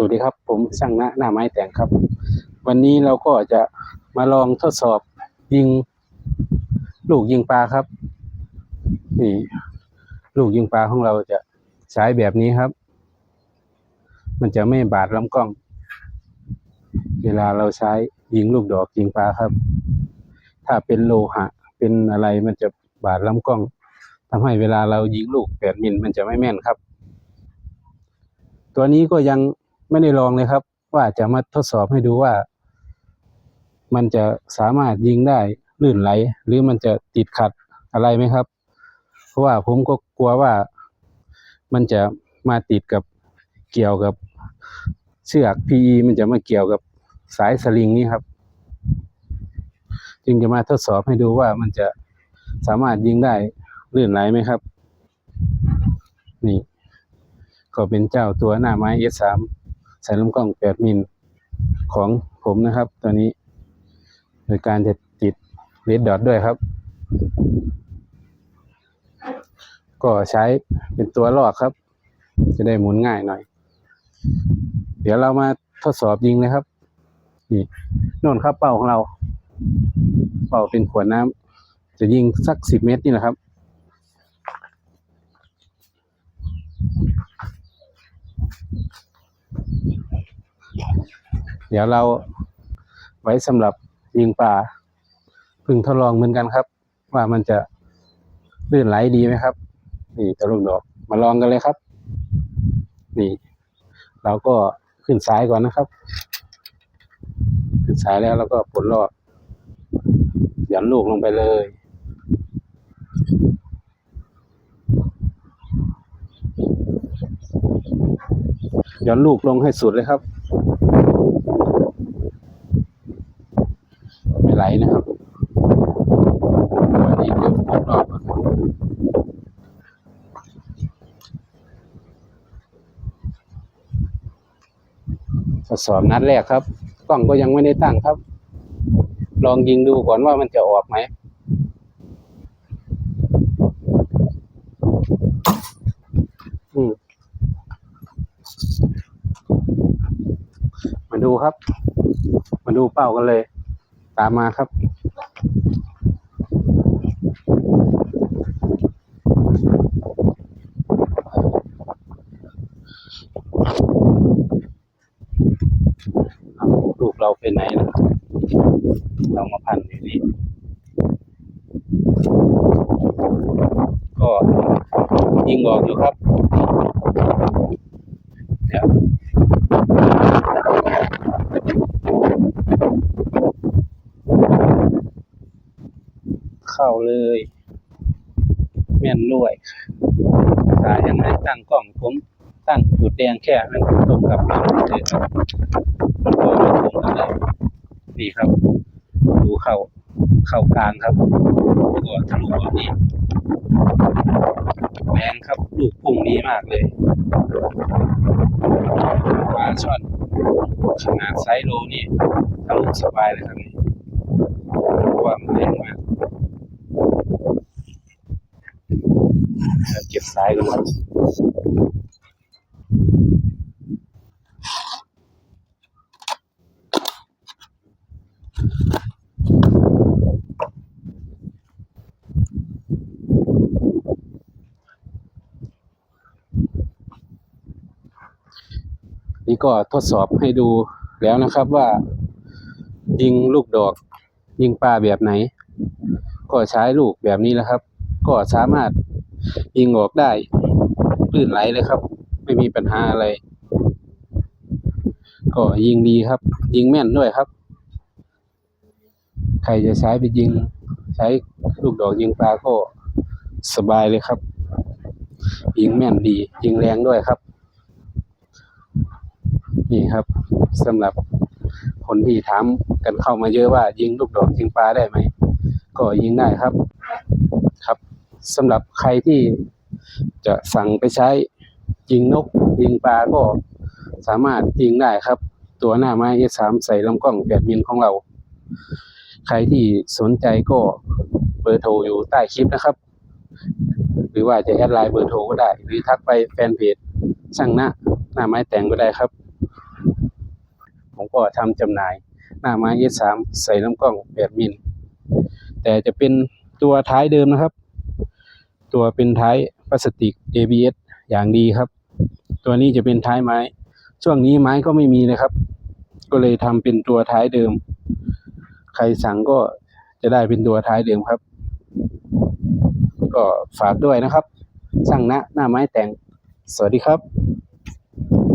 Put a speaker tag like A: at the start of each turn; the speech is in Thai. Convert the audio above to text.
A: สวัสดีครับ ผมช่างนะหน้าไม้แต่งครับ วันนี้เราก็จะมาลองทดสอบยิง ลูกยิงปลาครับ นี่ ลูกยิงปลาของเราจะใช้แบบนี้ครับ มันจะไม่บาดลำกล้อง เวลาเราใช้ยิงลูกดอกยิงปลาครับ ถ้าเป็นโลหะ เป็นอะไรมันจะบาดลำกล้องทำให้เวลาเรายิงลูกแปดมิลมันจะไม่แม่นครับ ตัวนี้ก็ยัง ไม่ได้ลองเลยครับ ว่าจะมาทดสอบให้ดูว่า มันจะสามารถยิงได้ลื่นไหล หรือมันจะติดขัดอะไรไหมครับ เพราะว่าผมก็กลัวว่ามันจะมาติดกับเกี่ยวกับเชือก PE มันจะมาเกี่ยวกับสายสลิงนี่ครับ จึงจะมาทดสอบให้ดูว่ามันจะสามารถยิงได้ลื่นไหลไหมครับ นี่ ก็เป็นเจ้าตัวหน้าไม้ S3 ใส่ลำกล้อง 8 มิลของผมนะครับ ตัวนี้ โดยการจะติดเลดดอทด้วยครับ ก็ใช้เป็นตัวลอกครับ จะได้หมุนง่ายหน่อย เดี๋ยวเรามาทดสอบยิงเลยครับ นี่โน่นครับเป้าของเรา เป้าเป็นขวดน้ำจะยิงสักสิบเมตรนี่แหละครับ เดี๋ยวเราไว้สำหรับยิงปลาเพึ่งทดลองเหมือนกันครับ ว่ามันจะลื่นไหลดีไหมครับ นี่ตะลุกดอกมาลองกันเลยครับ นี่ เราก็ขึ้นสายก่อนนะครับ ขึ้นสายแล้วเราก็ปลดรอบหย่อนลูกลงไปเลย ย่อนลูกลงให้สุดเลยครับ ไม่ไหลนะครับวันนี้เดี๋ยวผมรอบก่อนทดสอบนัดแรกครับ กล้องก็ยังไม่ได้ตั้งครับ ลองยิงดูก่อนว่ามันจะออกไหม อืม มา ดูครับ มาดูเป้ากันเลย ตามมาครับลูกเราไปไหนนะเรามาพันอยู่นี่ก็ยิงออกอยู่ครับ เดี๋ยว เข้าเลย แม่นรวยสายยังไม่ตั้งกล้องผมตั้งจุดแดงแค่ให้มันตรงกับเราเลยครับมันก็ไม่ตรงกันเลยนี่ครับ ดูเข้าเข้ากลางครับแล้วก็ทะลุออกนี่แรงครับลูกพุ่งดีมากเลยปลาช่อนขนาดไซส์โลนี่ทะลุสบายเลยครับนี่เพราะว่ามันแรงมาก เก็บสายก่อนครับนี่ก็ทดสอบให้ดูแล้วนะครับว่า ยิงลูกดอก ยิงปลาแบบไหน ก็ใช้ลูกแบบนี้แหละครับ ก็สามารถ ยิงออกได้ลื่นไหลเลยครับ ไม่มีปัญหาอะไร ก็ยิงดีครับ ยิงแม่นด้วยครับ ใครจะใช้ไปยิง ใช้ลูกดอกยิงปลาก็สบายเลยครับ ยิงแม่นดี ยิงแรงด้วยครับ นี่ครับสำหรับคนที่ถามกันเข้ามาเยอะว่า ยิงลูกดอกยิงปลาได้ไหม ก็ยิงได้ครับครับ สำหรับใครที่จะสั่งไปใช้ยิงนกยิงปลาก็สามารถยิงได้ครับ ตัวหน้าไม้ S3 ใส่ลำกล้อง8มิลของเรา ใครที่สนใจก็เบอร์โทรอยู่ใต้คลิปนะครับ หรือว่าจะแอดไลน์เบอร์โทรก็ได้ หรือทักไปแฟนเพจช่างหน้าหน้าไม้แต่งก็ได้ครับ ผมก็ทำจำหน่ายหน้าไม้ S3 ใส่ลำกล้อง8มิลแต่จะเป็นตัวท้ายเดิมนะครับ ตัวเป็นท้ายพลาสติก ABS อย่างดีครับ ตัวนี้จะเป็นท้ายไม้ ช่วงนี้ไม้ก็ไม่มีนะครับ ก็เลยทำเป็นตัวท้ายเดิม ใครสั่งก็จะได้เป็นตัวท้ายเดิมครับ ก็ฝากด้วยนะครับช่างณหน้าไม้แต่ง สวัสดีครับ